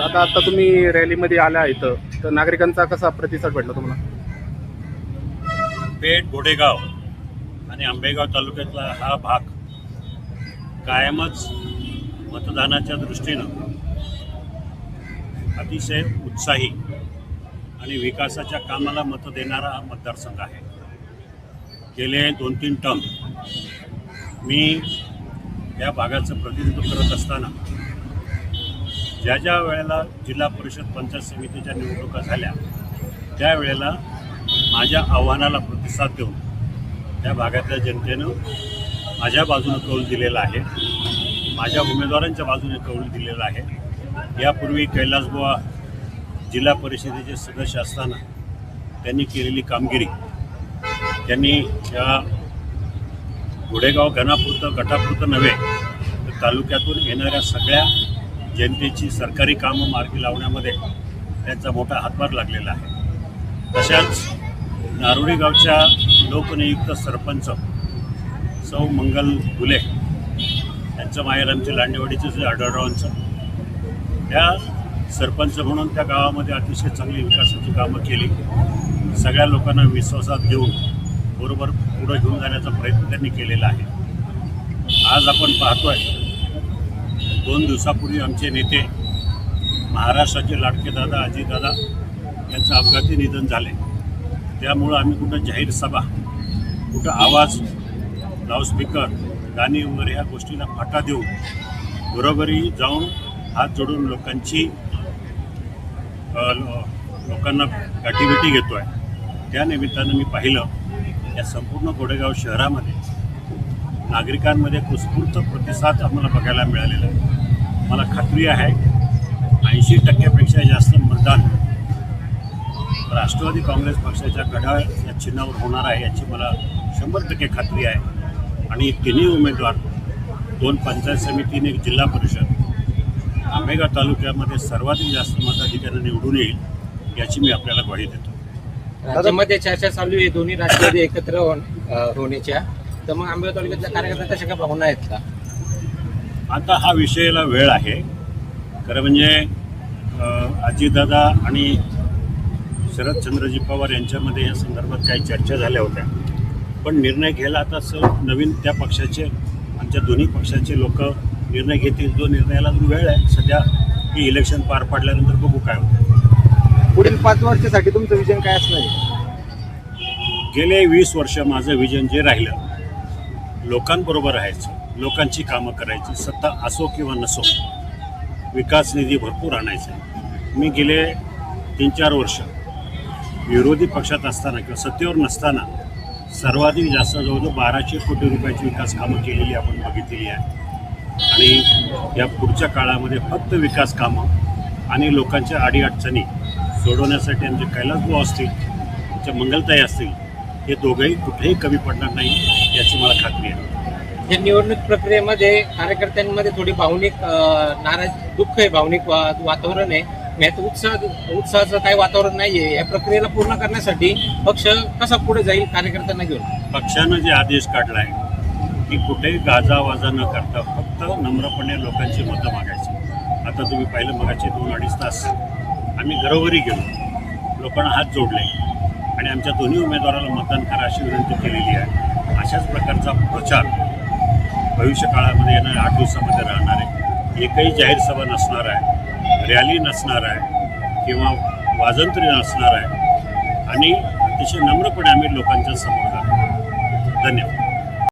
आता आता तुम्ही रॅलीमध्ये आल्या इथं. तर नागरिकांचा कसा प्रतिसाद भेटला तुम्हाला? पेठ घोडेगाव आणि आंबेगाव तालुक्यातला हा भाग कायमच मतदानाच्या दृष्टीनं अतिशय उत्साही आणि विकासाच्या कामाला मतं देणारा हा मतदारसंघ आहे. गेले दोन तीन टर्म मी या भागाचं प्रतिनिधित्व करत असताना ज्या ज्या वेळेला जिल्हा परिषद पंचायत समितीच्या निवडणुका झाल्या त्यावेळेला माझ्या आव्हानाला प्रतिसाद देऊन त्या भागातल्या जनतेनं माझ्या बाजूनं कौल दिलेला आहे माझ्या उमेदवारांच्या बाजूने कौल दिलेला आहे. यापूर्वी कैलासबुवा जिल्हा परिषदेचे सदस्य असताना त्यांनी केलेली कामगिरी त्यांनी या घोडेगाव घनापुरतं गटापुरतं नव्हे तर तालुक्यातून येणाऱ्या सगळ्या जनतेची सरकारी कामं मार्गी लावण्यामध्ये त्यांचा मोठा हातभार लागलेला आहे. तशाच नारोडी गावच्या लोकनियुक्त सरपंच सौ मंगल गुले यांचं माहेर आमचे लांडेवाडीचं जे आढळरावांचं. त्या सरपंच म्हणून त्या गावामध्ये अतिशय चांगली विकासाची कामं केली. सगळ्या लोकांना विश्वासात घेऊन बरोबर पुढं घेऊन जाण्याचा प्रयत्न त्यांनी केलेला आहे. आज आपण पाहतोय दोन दिवसापूर्वी आमचे नेते महाराष्ट्राचे लाडके दादा अजितदादा यांचं अपघाती निधन झाले. त्यामुळं आम्ही कुठं जाहीर सभा कुठं आवाज लाऊडस्पीकर गाणी वगैरे ह्या गोष्टीला फाटा देऊन घरोघरी जाऊन हात जोडून लोकांची लोकांना गाठीभेटी घेतो आहे त्या निमित्तानं मी पाहिलं या संपूर्ण गोडेगाव शहरामध्ये नागरिकांमध्ये उत्स्फूर्त प्रतिसाद आम्हाला बघायला मिळालेला आहे. मला खात्री आहे ऐंशी टक्क्यापेक्षा जास्त मतदान राष्ट्रवादी काँग्रेस पक्षाच्या घड्याळ या चिन्हावर होणार आहे याची मला शंभर टक्के खात्री आहे. आणि तिन्ही उमेदवार दोन पंचायत समितीने जिल्हा परिषद आंबेगाव तालुक्यामध्ये सर्वाधिक जास्त मताधिकाऱ्यांना निवडून येईल याची मी आपल्याला ग्वाही देतो. राज्यामध्ये चर्चा चालू आहे दोन्ही राज्यामध्ये एकत्र होण्याच्या. तर मग आंबेगाव तालुक्यातल्या कार्यकर्त्या तशा काय भावना आहेत का? आता हा विषयाला वेळ आहे. खरं म्हणजे अजितदादा आणि शरदचंद्रजी पवार यांच्यामध्ये या संदर्भात काही चर्चा झाल्या होत्या. पण निर्णय घ्यायला आता स नवीन त्या पक्षाचे आमच्या दोन्ही पक्षाचे लोक निर्णय घेतील. जो निर्णयाला अजून वेळ आहे. सध्या ही इलेक्शन पार पाडल्यानंतर बघू काय होतं. पुढील पाच वर्षासाठी तुमचं विजन काय असणार आहे? गेले वीस वर्ष माझं विजन जे राहिलं लोकांबरोबर राहायचं लोकांची कामं करायची सत्ता असो किंवा नसो विकास निधी भरपूर आणायचा. मी गेले तीन चार वर्ष विरोधी पक्षात असताना किंवा सत्तेवर नसताना सर्वाधिक जास्त जवळजवळ बाराशे कोटी रुपयाची विकास कामं केलेली आपण बघितलेली आहे. आणि या पुढच्या काळामध्ये फक्त विकास कामं आणि लोकांच्या अडीअडचणी सोडवण्यासाठी आमचे कैलासभाऊ असतील आमच्या मंगलताई असतील हे दोघंही कुठेही कमी पडणार नाही. याची मला खात्री आहे. या निवडणूक प्रक्रियेमध्ये कार्यकर्त्यांमध्ये थोडी भावनिक नाराज दुःख आहे भावनिक वा- वातावरण आहे. यात उत्साह उत्साहाचं काही वातावरण नाहीये. या प्रक्रियेला पूर्ण करण्यासाठी पक्ष कसा पुढे जाईल कार्यकर्त्यांना घेऊन? पक्षानं जे आदेश काढला आहे की कुठेही गाजावाजा न करता फक्त नम्रपणे लोकांची मतं मागायची. आता तुम्ही पाहिलं मगाचे दोन अडीच तास आम्ही घरोघरी गेलो. लोकांना हात जोडले. आणि आमच्या दोन्ही उमेदवाराला मतदान करा अशी विनंती केलेली आहे. अशाच प्रकारचा प्रचार भविष्य काळामध्ये येणाऱ्या आठ दिवसामध्ये राहणार आहे. एकही जाहीर सभा नसणार आहे. रॅली नसणार आहे. किंवा वाजंत्री नसणार आहे. आणि अतिशय नम्रपणे आम्ही लोकांच्या समोर धन्यवाद.